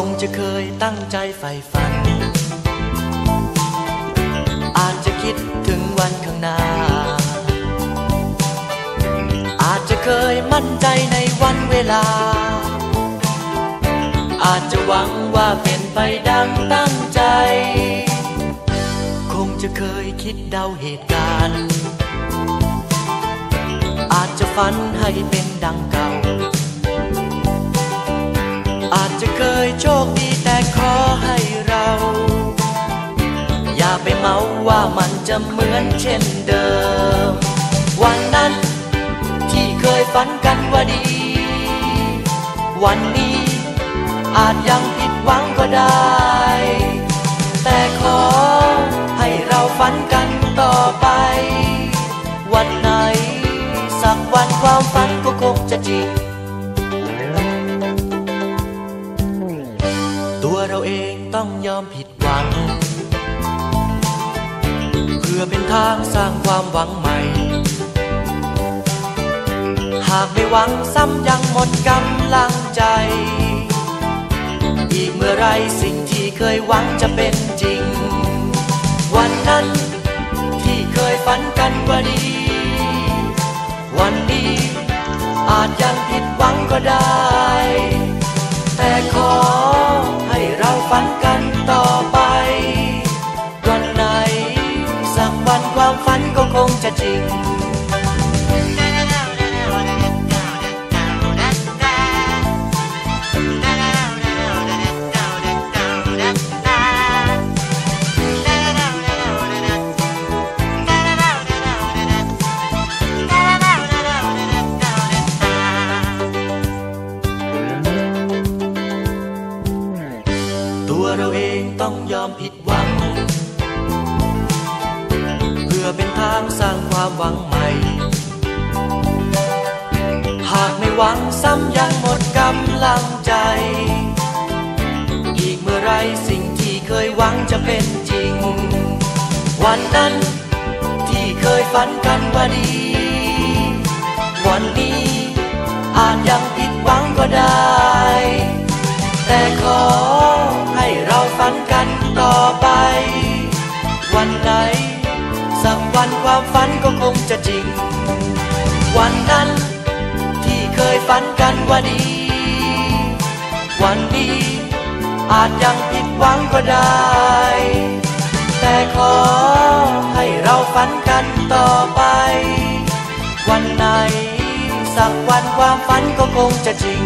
คงจะเคยตั้งใจใฝ่ฝัน อาจจะคิดถึงวันข้างหน้า อาจจะเคยมั่นใจในวันเวลา อาจจะหวังว่าเป็นไปดังตั้งใจ คงจะเคยคิดเดาเหตุการณ์ อาจจะฝันให้เป็นดังกา อาจจะเคยโชคดีแต่ขอให้เรา อย่าไปเมาว่ามันจะเหมือนเช่นเดิม วันนั้นที่เคยฝันกันว่าดี วันนี้อาจยังผิดหวังก็ได้ แต่ขอให้เราฝันกันต่อไป วันไหน สักวันความฝันก็คงจะจริง องต้องยอมผิดหวัง เพื่อเป็นทางสร้างความหวังใหม่ หากไม่หวังซ้ำยังหมดกำลังใจ อีกเมื่อไรสิ่งที่เคยหวังจะเป็นจริง วันนั้นที่เคยฝันกันว่าดี วันนี้อาจยังผิดหวังก็ได้ ฝันกันต่อไป วันไหน สักวันความฝันก็คงจะจริง ผิดหวัง เพื่อเป็นทางสร้างความหวังใหม่ หากไม่หวังซ้ำยังหมดกำลังใจ อีกเมื่อไรสิ่งที่เคยหวังจะเป็นจริง วันนั้นที่เคยฝันกันว่าดี วันนี้ วันไหน สักวันความฝันก็คงจะจริง วันนั้นที่เคยฝันกันว่าดี วันนี้ อาจยังผิดหวังก็ได้ แต่ขอให้เราฝันกันต่อไป วันไหน สักวันความฝันก็คงจะจริง